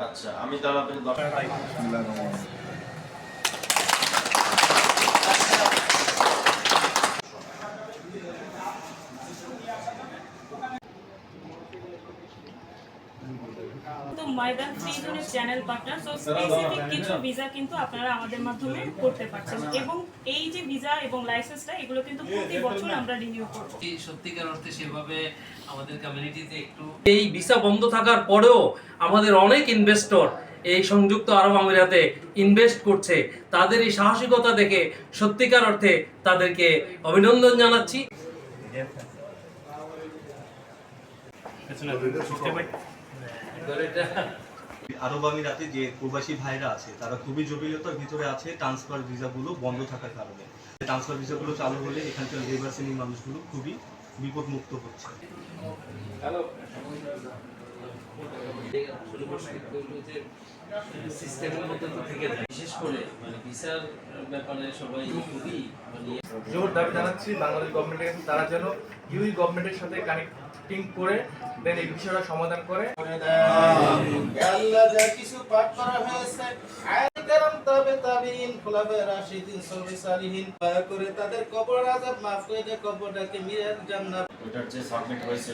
আচ্ছা আমি তাহলে আপনাকে তো ময়দান ফ্রি জোনের চ্যানেল পার্টনার সো স্পেসিফিক কিছু ভিসা কিন্তু আপনারা আমাদের মাধ্যমে করতে পারছেন। এবং এই যে ভিসা এবং লাইসেন্সটা এগুলো কিন্তু প্রতি বছর আমরা রিনিউ করব। এই সত্যিকার অর্থে সেভাবে আমাদের কমিউনিটিতে একটু এই ভিসা বন্ধ থাকার পরেও আমাদের অনেক ইনভেস্টর এই সংযুক্ত আরব আমিরাতে ইনভেস্ট করছে। তাদের এই সাহসিকতা দেখে সত্যিকার অর্থে তাদেরকে অভিনন্দন জানাচ্ছি। আরব আমিরাতে যে প্রবাসী ভাইরা আছে, তারা খুবই জটিলতার ভিতরে আছে ট্রান্সফার ভিসাগুলো বন্ধ থাকার কারণে। ট্রান্সফার ভিসাগুলো চালু হলে এখানকার লেবার শ্রেণির মানুষগুলো খুবই বিপদমুক্ত হচ্ছে। সিস্টেমের মধ্যে থেকে। বিশেষ করে মানে ভিসার ব্যাপারে সবাই খুবই জোর দাবি জানাচ্ছি বাংলাদেশ গভর্নমেন্টের কাছে। তারা যেন ইউই গভর্নমেন্টের সাথে কানেক্টিং করে দেন এই বিষয়টা সমাধান করে। তাদের কবর মাফ করে যে হয়েছে